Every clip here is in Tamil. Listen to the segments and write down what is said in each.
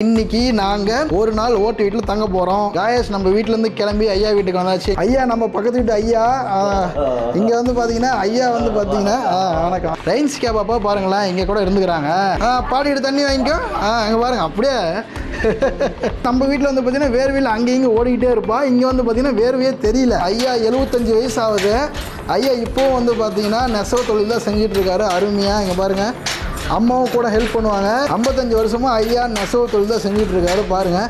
இன்னைக்கு நாங்க ஒரு நாள் ஓட்டு வீட்டுல தங்க போறோம். காயஸ் நம்ம வீட்டுல இருந்து கிளம்பி ஐயா வீட்டுக்கு வந்தாச்சு. ஐயா நம்ம பக்கத்து வீட்டு ஐயா இங்க வந்து பாத்தீங்கன்னா ஐயா வந்து பாத்தீங்கன்னா ஆ, வணக்கம். ரெயின்ஸ் கேபாப்பா பாருங்களேன் இங்க கூட இருந்துக்கிறாங்க. ஆ, பாடிட்டு தண்ணி வாங்கிக்கோ. ஆ பாருங்க அப்படியே. நம்ம வீட்டில் வந்து பார்த்தீங்கன்னா வேர்வையில் அங்கேயும் இங்கே ஓடிக்கிட்டே இருப்பா. இங்கே வந்து பார்த்தீங்கன்னா வேர்வையே தெரியல. ஐயா எழுபத்தஞ்சு வயசு ஆகுது. ஐயா இப்போவும் வந்து பார்த்தீங்கன்னா நெசவு தொழில் தான் செஞ்சுட்டு இருக்காரு. அருமையாக இங்கே பாருங்கள் அம்மாவும் கூட ஹெல்ப் பண்ணுவாங்க. ஐம்பத்தஞ்சு வருஷமும் ஐயா நெசவு தொழில் தான் செஞ்சுட்டு இருக்காரு பாருங்க.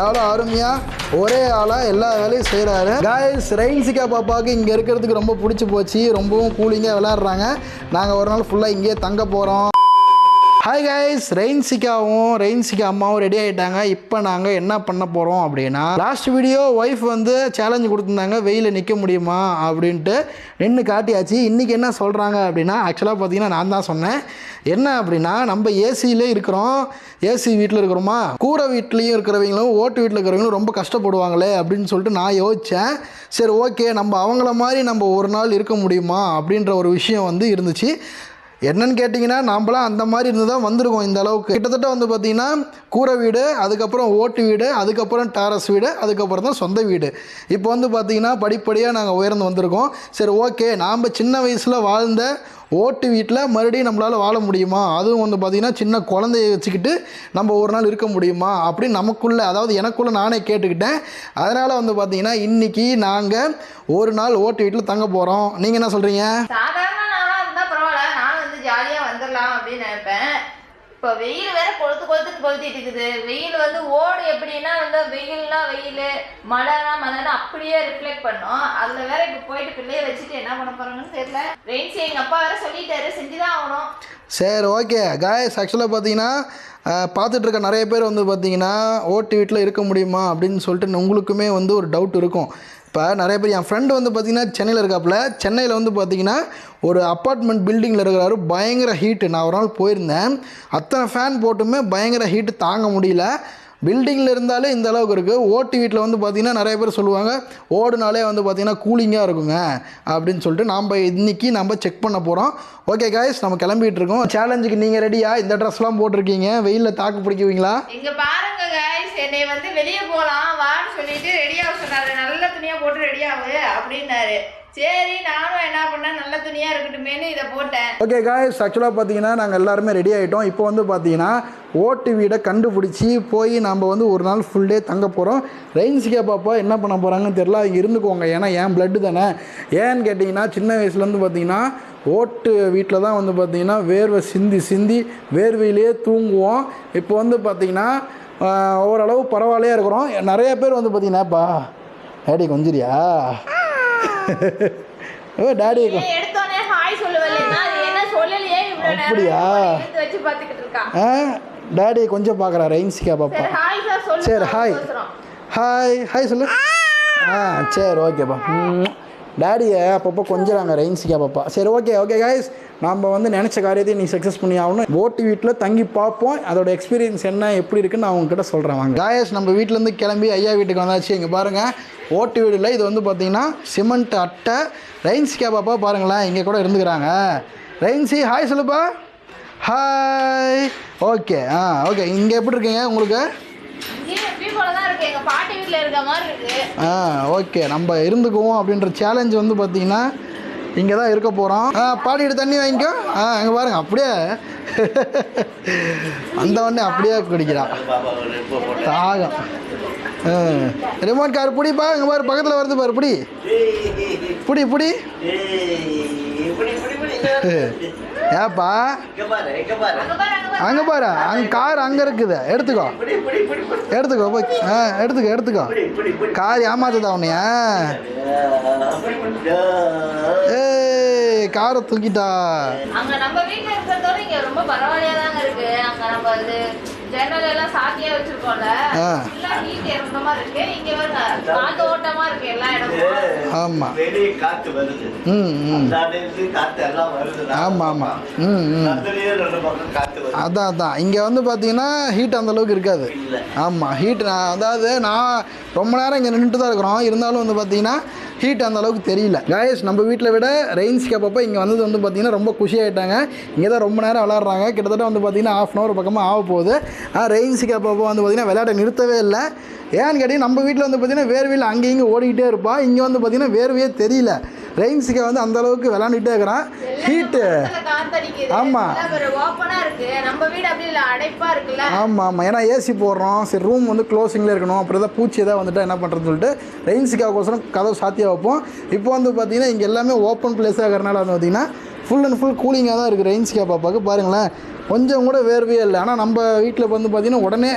எவ்வளோ அருமையாக ஒரே ஆளாக எல்லா வேலையும் செய்கிறாரு காய்ஸ் ரெயின்சிக்கா பாப்பாவுக்கு இங்கே இருக்கிறதுக்கு ரொம்ப பிடிச்சி போச்சு. ரொம்பவும் கூலிங்காக விளாட்றாங்க நாங்கள் ஒரு நாள் ஃபுல்லாக இங்கேயே தங்க போகிறோம் ஹாய் கைஸ் ரெயின்சிகாவும் ரெயின்சிகா அம்மாவும் ரெடி ஆகிட்டாங்க இப்போ நாங்கள் என்ன பண்ண போகிறோம் அப்படின்னா லாஸ்ட் வீடியோ ஒய்ஃப் வந்து சேலஞ்சு கொடுத்துருந்தாங்க. வெயிலில் நிற்க முடியுமா அப்படின்ட்டு நின்று காட்டியாச்சு. இன்றைக்கி என்ன சொல்கிறாங்க அப்படின்னா ஆக்சுவலாக பார்த்தீங்கன்னா நான் தான் சொன்னேன். என்ன அப்படின்னா நம்ம ஏசியிலே இருக்கிறோம். ஏசி வீட்டில் இருக்கிறோமா? கூரை வீட்லேயும் இருக்கிறவங்களும் ஓட்டு வீட்டில் இருக்கிறவங்களும் ரொம்ப கஷ்டப்படுவாங்களே அப்படின்னு சொல்லிட்டு நான் யோசித்தேன் சரி ஓகே நம்ம அவங்கள மாதிரி நம்ம ஒரு நாள் இருக்க முடியுமா அப்படின்ற ஒரு விஷயம் வந்து இருந்துச்சு. என்னன்னு கேட்டிங்கன்னா நாம்பளாம் அந்த மாதிரி இருந்து தான் வந்திருக்கோம் இந்த அளவுக்கு. கிட்டத்தட்ட வந்து பார்த்திங்கன்னா கூரை வீடு அதுக்கப்புறம் ஓட்டு வீடு அதுக்கப்புறம் டேரஸ் வீடு அதுக்கப்புறம் தான் சொந்த வீடு. இப்போ வந்து பார்த்திங்கன்னா படிப்படியாக நாங்கள் உயர்ந்து வந்திருக்கோம். சரி ஓகே நாம் சின்ன வயசில் வாழ்ந்த ஓட்டு வீட்டில் மறுபடியும் நம்மளால் வாழ முடியுமா? அதுவும் வந்து பார்த்திங்கன்னா சின்ன குழந்தைய வச்சுக்கிட்டு நம்ம ஒரு நாள் இருக்க முடியுமா? அப்படின்னு நமக்குள்ளே அதாவது எனக்குள்ளே நானே கேட்டுக்கிட்டேன். அதனால் வந்து பார்த்திங்கன்னா இன்றைக்கி நாங்கள் ஒரு நாள் ஓட்டு வீட்டில் தங்க போகிறோம் நீங்கள் என்ன சொல்கிறீங்க சாதாரண நாளாக இருந்தால் பரவாயில்ல நானும் வந்து ஜாலியாக வந்துடலாம் அப்படின்னு நினைப்பேன் இப்போ வெயில் வேற கொளுத்து கொளுத்துன்னு கொளுத்திட்டு இருக்குது. வெயில் வந்து ஓடு எப்படின்னா வந்து வெயில்னா வெயில் மழைனா மழைனா அப்படியே ரிஃப்ளெக்ட் பண்ணும். அதில் வேற இப்போ போயிட்டு பிள்ளைய வச்சுட்டு என்ன பண்ண போறாங்கன்னு தெரியல. ரெயின்ஸ் எங்கள் அப்பா வேற சொல்லிட்டாரு செஞ்சுதான் ஆகணும். சரி ஓகே காயஸ் ஆக்சுவலாக பார்த்தீங்கன்னா பார்த்துட்டு இருக்க நிறைய பேர் வந்து பார்த்தீங்கன்னா ஓட்டு வீட்டில் இருக்க முடியுமா அப்படின்னு சொல்லிட்டு உங்களுக்குமே வந்து ஒரு டவுட் இருக்கும். இப்போ நிறைய பேர் என் ஃப்ரெண்டு வந்து பார்த்தீங்கன்னா சென்னையில் இருக்காப்புல. சென்னையில் வந்து பார்த்தீங்கன்னா ஒரு அப்பார்ட்மெண்ட் பில்டிங்கில் இருக்கிறாரு. பயங்கர ஹீட்டு நான் ஒரு நாள் போயிருந்தேன். அத்தனை ஃபேன் போட்டுமே பயங்கர ஹீட்டு தாங்க முடியல. பில்டிங்கில் இருந்தாலே இந்த அளவுக்கு இருக்குது ஓட்டு வீட்டில் வந்து பார்த்திங்கன்னா நிறைய பேர் சொல்லுவாங்க ஓடுனாலே வந்து பார்த்திங்கன்னா கூலிங்காக இருக்குங்க. அப்படின்னு சொல்லிட்டு நாம் இன்றைக்கி நம்ம செக் பண்ண போகிறோம் ஓகே காய்ஸ் நம்ம கிளம்பிட்டு இருக்கோம். சேலஞ்சுக்கு நீங்கள் ரெடியா இந்த ட்ரெஸ்லாம் போட்டிருக்கீங்க? வெயிலில் தாக்கு பிடிக்குவீங்களா இங்கே பாருங்க காய்ஸ் என்னை வந்து வெளியே போகலாம் வான்னு சொல்லிட்டு ரெடியாக சொன்னாரு. நல்ல போட்டு ரெடியாகு அப்படின்னாரு. சரி நானும் என்ன பண்ணேன்? நல்ல துணியாக இருக்கட்டுமேனு இதை போட்டேன். ஓகே காய்ஸ் ஆக்சுவலாக பார்த்தீங்கன்னா நாங்கள் எல்லாருமே ரெடி ஆகிட்டோம் இப்போ வந்து பார்த்தீங்கன்னா ஓட்டு வீடை கண்டுபிடிச்சி போய் நம்ம வந்து ஒரு நாள் ஃபுல் டே தங்க போகிறோம் ரெயின்சிகா பாப்பா என்ன பண்ண போகிறாங்கன்னு தெரில அவங்க இருந்துக்கோங்க. ஏன்னா ஏன் பிளட்டு தானே. ஏன்னு கேட்டிங்கன்னா சின்ன வயசுலேருந்து பார்த்தீங்கன்னா ஓட்டு வீட்டில் தான் வந்து பார்த்திங்கன்னா வேர்வை சிந்தி சிந்தி வேர்வையிலேயே தூங்குவோம். இப்போ வந்து பார்த்தீங்கன்னா ஓரளவு பரவாயில்லையா இருக்கிறோம். நிறைய பேர் வந்து பார்த்திங்கன்னாப்பா டேடி கொஞ்சிரியா ஓ டேடி அப்படியா? ஆ? டேடி கொஞ்சம் பார்க்குறா ரெயின்சிகா பாப்பா சரி ஹாய் ஹாய். ஹாய் சொல்லு. ஆ. சரி ஓகேப்பா டேடியை அப்பப்போ கொஞ்சிறாங்க ரெயின்சிகா பாப்பா சரி ஓகே ஓகே கைஸ் நம்ம வந்து நினச்ச காரியத்தை நீ சக்ஸஸ் பண்ணி ஆகணும். ஓட்டு வீட்டில் தங்கி பார்ப்போம். அதோட எக்ஸ்பீரியன்ஸ் என்ன எப்படி இருக்குன்னு நான் உங்ககிட்ட சொல்கிறேன் வாங்க. காயஸ் நம்ம வீட்டிலேருந்து கிளம்பி ஐயா வீட்டுக்கு வந்தாச்சு. இங்கே பாருங்கள் ஓட்டு வீடு இல்லை இது வந்து பார்த்தீங்கன்னா சிமெண்ட் அட்டை ரெயின்சிகா பாப்பா பாருங்களேன். இங்கே கூட இருந்துக்கிறாங்க. ரெயின்சி ஹாய் சொல்லுப்பா. ஹாய் ஓகே ஆ ஓகே இங்கே எப்படி இருக்கீங்க உங்களுக்கு? இங்கேயும் எப்பயும் போல தான் இருக்கு. எங்க பாட்டி வீட்டில் இருக்க மாதிரி இருக்கு. ஆ ஓகே நம்ம இருந்துக்குவோம் அப்படின்ற சேலஞ்ச் வந்து பார்த்தீங்கன்னா இங்கே தான் இருக்க போகிறோம் ஆ பாடிட்டு தண்ணி வாங்கிக்கோ. ஆ அங்கே பாருங்க அப்படியே. அந்த உடனே அப்படியே குடிக்கிறான். தாகம். ரிமோட் கார் பிடிப்பா? இங்கே பாரு பக்கத்தில் வருது பாரு பிடி. பிடி பிடி. ஏப்பா? பாரு அங்க அங்கே பாரு அங்கே கார் அங்கே இருக்குது. எடுத்துக்கோ. எடுத்துக்கோ போய் ஆ எடுத்துக்கோ எடுத்துக்கோ. கார் ஏமாத்துதா உன்னையா? ஏ காரை தூக்கிட்டா. நம்ம இருக்கிறதோட ரொம்ப பரவாயில்லையா தாங்க இருக்கு. அங்கே நம்ம இது ஜன்னல் எல்லாம் சாத்தியா வச்சிருக்கோம்ல. ஆ. ஃபுல்லா ஹீட் இறந்த மாதிரி இருக்கு. இங்க வந்து காத்து ஓட்டமா இருக்கு எல்லா இடமும். ஆமாம் வெளியே காத்து வருது. ம் ம். காத்து எல்லாம் வருது. ஆமாம் ஆமாம் ம் ம். அதான் அதான். இங்கே வந்து பார்த்தீங்கன்னா ஹீட் அந்த அளவுக்கு இருக்காது. ஆமாம் ஹீட் நான் அதாவது நான் ரொம்ப நேரம் இங்கே நின்றுட்டு தான் இருக்கிறோம். இருந்தாலும் வந்து பார்த்தீங்கன்னா ஹீட் அந்த அளவுக்கு தெரியல. காயஸ் நம்ம வீட்டில் விட ரெயின்ஸ் கேப்பப்போ இங்கே வந்தது வந்து பார்த்தீங்கன்னா ரொம்ப குஷி ஆகிட்டாங்க இங்கே தான் ரொம்ப நேரம் விளாட்றாங்க. கிட்டத்தட்ட வந்து பார்த்தீங்கன்னா ஆஃப் அன் ஹவர் பக்கமாக ஆக போகுது ஆனால் ரெயின்ஸ் கேப்பப்போ வந்து பார்த்தீங்கன்னா விளையாட நிறுத்தவே இல்லை. ஏன்னு கேட்டீங்க நம்ம வீட்டில் வந்து பார்த்தீங்கன்னா வேர்வையில் அங்கே இங்கே ஓடிக்கிட்டே இருப்பா. இங்கே வந்து பார்த்தீங்கன்னா வேர்வையே தெரியல. ரெயின்ஸுக்கு வந்து அந்த அளவுக்கு விளாண்டுட்டே இருக்கிறான். ஹீட்டு காத்தடிக்குது. ஆமா. ஓப்பனா இருக்கு. நம்ம வீடு அப்படி இல்ல அடைப்பா இருக்குல்ல. ஆமாம் ஆமாம் ஏன்னா ஏசி போடுறோம். சரி ரூம் வந்து க்ளோசிங்கில் இருக்கணும். அப்புறம் ஏதாவது பூச்சி ஏதாவது வந்துட்டா என்ன பண்ணுறதுன்னு சொல்லிட்டு ரெயின்ஸுக்காகோசரம் கதவு சாத்தியாக வைப்போம். இப்போ வந்து பார்த்தீங்கன்னா இங்கே எல்லாமே ஓப்பன் பிளேஸாக இருக்கிறனால வந்து பார்த்தீங்கன்னா ஃபுல் அண்ட் ஃபுல் கூலிங்காக தான் இருக்குது ரெயின்ஸ்கே பாப்பாவுக்கு பாருங்களேன். கொஞ்சம் கூட வேர்வையே இல்லை. ஆனால் நம்ம வீட்டில் வந்து பார்த்தீங்கன்னா உடனே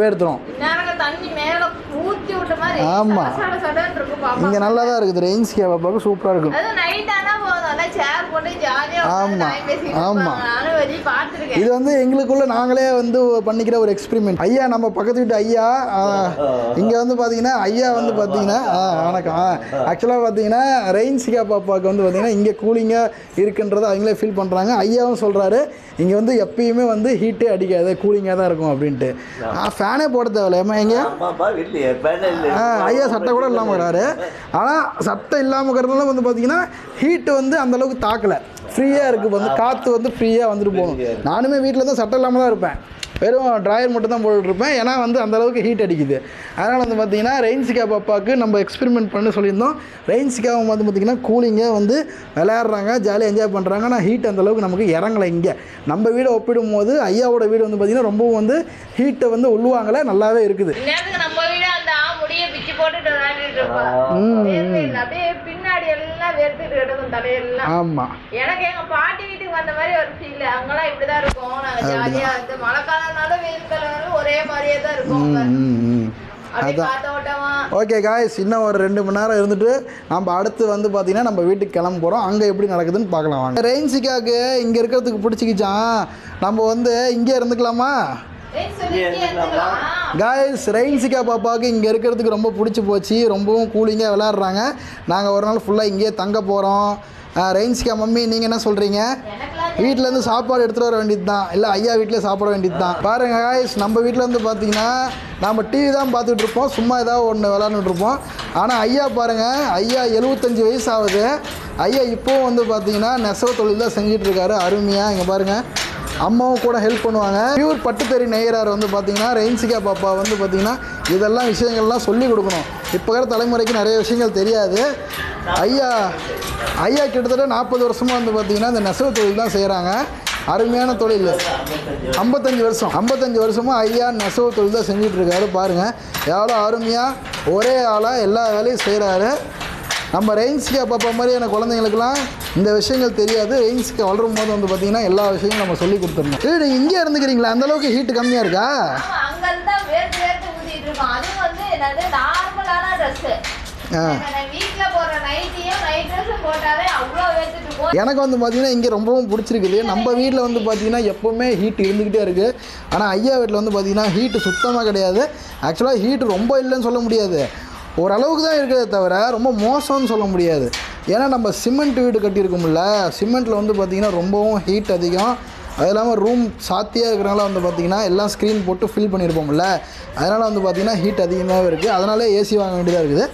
வேர்த்துரும். நேரங்க தண்ணி மேல ஊத்தி விட்ட மாதிரி ஆமா. சட சட சடன்னு இருக்கும் பாப்பா. இங்கே நல்லா தான் இருக்குது ரெயின்ஸ்கே பாப்பாவுக்கு சூப்பராக இருக்கும். இது வந்து எங்களுக்குள்ள நாங்களே வந்து பண்ணிக்கிற ஒரு எக்ஸ்பெரிமெண்ட் ஐயா நம்ம பக்கத்து வீட்டு ஐயா இங்கே வந்து பார்த்தீங்கன்னா ஐயா வந்து பார்த்தீங்கன்னா ஆ, வணக்கம். ஆக்சுவலாக பார்த்தீங்கன்னா ரெயின்சிகா பாப்பாவுக்கு வந்து பார்த்தீங்கன்னா இங்கே கூலிங்காக இருக்குன்றதை அவங்களே ஃபீல் பண்ணுறாங்க ஐயாவும் சொல்கிறாரு இங்கே வந்து எப்பயுமே வந்து ஹீட்டே அடிக்காது கூலிங்காக தான் இருக்கும் அப்படின்ட்டு. ஃபேனே போட தேவையில்ல. ஏமா எங்க? ஐயா சட்டை கூட இல்லாமல் வராரு. ஆனால் சட்டை இல்லாமல் இருக்கிறதுனால வந்து பார்த்தீங்கன்னா ஹீட்டு வந்து அந்த அளவுக்கு தாக்கலை. ஃப்ரீயாக இருக்குது வந்து காற்று வந்து ஃப்ரீயாக வந்துட்டு போகணும். நானுமே வீட்டில் தான் சட்டை இல்லாமல் தான் இருப்பேன். வெறும் ட்ராயர் மட்டும் தான் போட்டுட்ருப்பேன் ஏன்னா வந்து அந்த அளவுக்கு ஹீட் அடிக்குது. அதனால் வந்து பார்த்தீங்கன்னா ரெயின்சிகா பாப்பாவுக்கு நம்ம எக்ஸ்பெரிமெண்ட் பண்ணி சொல்லியிருந்தோம். ரெயின்சிகாவும் வந்து பார்த்திங்கன்னா கூலிங்காக வந்து விளையாடுறாங்க ஜாலியாக என்ஜாய் பண்ணுறாங்க ஆனால் ஹீட் அந்த அளவுக்கு நமக்கு இறங்கலை இங்கே. நம்ம வீடை ஒப்பிடும் போது ஐயாவோட வீடு வந்து பார்த்திங்கன்னா ரொம்பவும் வந்து ஹீட்டை வந்து உள்வாங்கலை நல்லாவே இருக்குது. இந்நேரத்துக்கு நம்ம வீடு அந்த ஆ முடிய பிச்சு போட்டுட்டு விளையாண்டுட்டு இருப்பா. ம், ஆமாம் எனக்கு எங்க பாட்டி வீட்டுக்கு வந்த மாதிரி ஒரு ஃபீல் அங்கெல்லாம் இப்படிதான் இருக்கும். நாங்க ஜாலியா வந்து மழை காலம்னாலும் வெயில் காலம்னாலும் ஒரே மாதிரியே தான் இருக்கும் ம் ம் ம். அப்படியே காத்தோட்டமா ஓகே காய்ஸ் இன்னும் ஒரு ரெண்டு மணி நேரம் இருந்துட்டு நம்ம அடுத்து வந்து பார்த்தீங்கன்னா நம்ம வீட்டுக்கு கிளம்ப போகிறோம் அங்கே எப்படி நடக்குதுன்னு பார்க்கலாம் வாங்க. இங்கே இருக்கிறதுக்கு பிடிச்சிக்கிச்சான் நம்ம வந்து இங்கே இருந்துக்கலாமா. காய்ஸ் ரெயின்சிக்கா பாப்பாவுக்கு இங்கே இருக்கிறதுக்கு ரொம்ப பிடிச்சி போச்சு. ரொம்பவும் கூலிங்காக விளையாடுறாங்க. நாங்கள் ஒரு நாள் ஃபுல்லாக இங்கேயே தங்க போகிறோம் ரெயின்சிக்கா மம்மி நீங்கள் என்ன சொல்கிறீங்க வீட்டிலேருந்து சாப்பாடு எடுத்துகிட்டு வர வேண்டியது தான் இல்லை ஐயா வீட்டிலே சாப்பிட வேண்டியது தான் பாருங்க காய்ஸ் நம்ம வீட்டில் வந்து பார்த்தீங்கன்னா நம்ம டிவி தான் பார்த்துட்டு இருப்போம். சும்மா ஏதாவது ஒன்று விளாண்டுட்டு இருப்போம். ஆனால் ஐயா பாருங்கள் ஐயா எழுபத்தஞ்சி வயசு ஆகுது. ஐயா இப்போவும் வந்து பார்த்தீங்கன்னா நெசவு தொழில் தான் செஞ்சுட்டு இருக்காரு. அருமையாக இங்கே பாருங்கள் அம்மாவும் கூட ஹெல்ப் பண்ணுவாங்க. பியூர் பட்டுத்தறி நெய்கிறார் வந்து பார்த்தீங்கன்னா ரெயின்சிகா பாப்பா வந்து பார்த்தீங்கன்னா இதெல்லாம் விஷயங்கள்லாம் சொல்லி கொடுக்கணும். இப்போ இருக்கிற தலைமுறைக்கு நிறைய விஷயங்கள் தெரியாது. ஐயா ஐயா கிட்டத்தட்ட நாற்பது வருஷமாக வந்து பார்த்தீங்கன்னா இந்த நெசவு தொழில் தான் செய்கிறாங்க அருமையான தொழில். ஐம்பத்தஞ்சு வருஷம். ஐம்பத்தஞ்சு வருஷமாக ஐயா நெசவு தொழில் தான் செஞ்சுட்டு இருக்காரு பாருங்கள் எவ்வளோ அருமையாக ஒரே ஆளாக எல்லா வேலையும் செய்கிறாரு நம்ம ரெயின்ஸ்கே பாப்பா மாதிரியான குழந்தைங்களுக்குலாம் இந்த விஷயங்கள் தெரியாது. ரெயின்ஸ்கே வளரும் போது வந்து பார்த்தீங்கன்னா எல்லா விஷயங்களும் நம்ம சொல்லி கொடுத்துடணும். ஏய், நீங்க இங்கே இருந்துக்கிறீங்களா? அந்த அளவுக்கு ஹீட் கம்மியாக இருக்கா? எனக்கு வந்து பார்த்தீங்கன்னா இங்கே ரொம்பவும் பிடிச்சிருக்குது. நம்ம வீட்டில் வந்து பார்த்தீங்கன்னா எப்போவுமே ஹீட் இருந்துக்கிட்டே இருக்குது ஆனால் ஐயா வீட்டில் வந்து பார்த்தீங்கன்னா ஹீட்டு சுத்தமாக கிடையாது. ஆக்சுவலாக ஹீட் ரொம்ப இல்லைன்னு சொல்ல முடியாது. ஓரளவுக்கு தான் இருக்கிறதே தவிர ரொம்ப மோசம்னு சொல்ல முடியாது. ஏன்னா நம்ம சிமெண்ட் வீடு கட்டியிருக்கோம்ல சிமெண்ட்டில் வந்து பார்த்திங்கன்னா ரொம்பவும் ஹீட் அதிகம். அது இல்லாமல் ரூம் சாத்தியாக இருக்கிறனால வந்து பார்த்திங்கன்னா எல்லாம் ஸ்க்ரீன் போட்டு ஃபில் பண்ணியிருப்போம்ல. அதனால் வந்து பார்த்திங்கன்னா ஹீட் அதிகமாகவே இருக்குது அதனாலே ஏசி வாங்க வேண்டியதாக இருக்குது.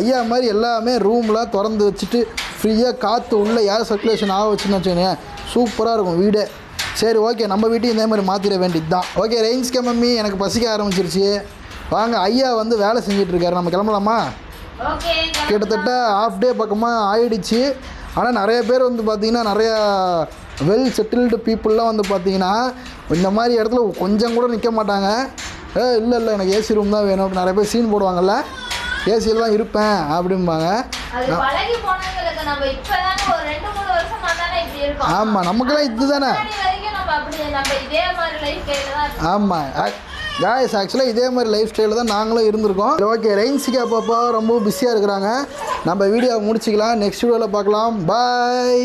ஐயா மாதிரி எல்லாமே ரூம்லாம் திறந்து வச்சுட்டு ஃப்ரீயாக காற்று உள்ளே ஏர் சர்க்குலேஷன் ஆக வச்சுன்னு வச்சுக்கோங்க. சூப்பராக இருக்கும் வீடே. சரி ஓகே நம்ம வீட்டையும் இதே மாதிரி மாற்றிட வேண்டியது தான் ஓகே ரெயின்ஸ்கே மம்மி எனக்கு பசிக்க ஆரம்பிச்சிருச்சு. வாங்க ஐயா வந்து வேலை செஞ்சுட்டு இருக்காரு நம்ம கிளம்பலாமா? கிட்டத்தட்ட ஆஃப் டே பக்கமாக ஆயிடுச்சு. ஆனால் நிறைய பேர் வந்து பார்த்திங்கன்னா நிறையா வெல் செட்டில்டு பீப்புளெலாம் வந்து பார்த்திங்கன்னா இந்த மாதிரி இடத்துல கொஞ்சம் கூட நிற்க மாட்டாங்க. ஏ இல்லை இல்லை எனக்கு ஏசி ரூம் தான் வேணும். நிறைய பேர் சீன் போடுவாங்கல்ல. ஏசியில் தான் இருப்பேன் அப்படிம்பாங்க. ஆமாம் நமக்கெல்லாம் இது தானே. ஆமாம் காய்ஸ் ஆக்சுவலாக இதே மாதிரி லைஃப் ஸ்டைலில் தான் நாங்களும் இருந்திருக்கோம். ஓகே ரெயின்சிகா பாப்பா ரொம்ப பிஸியாக இருக்கிறாங்க. நம்ம வீடியோ முடிச்சிக்கலாம். நெக்ஸ்ட் வீடியோவில் பார்க்கலாம். பாய்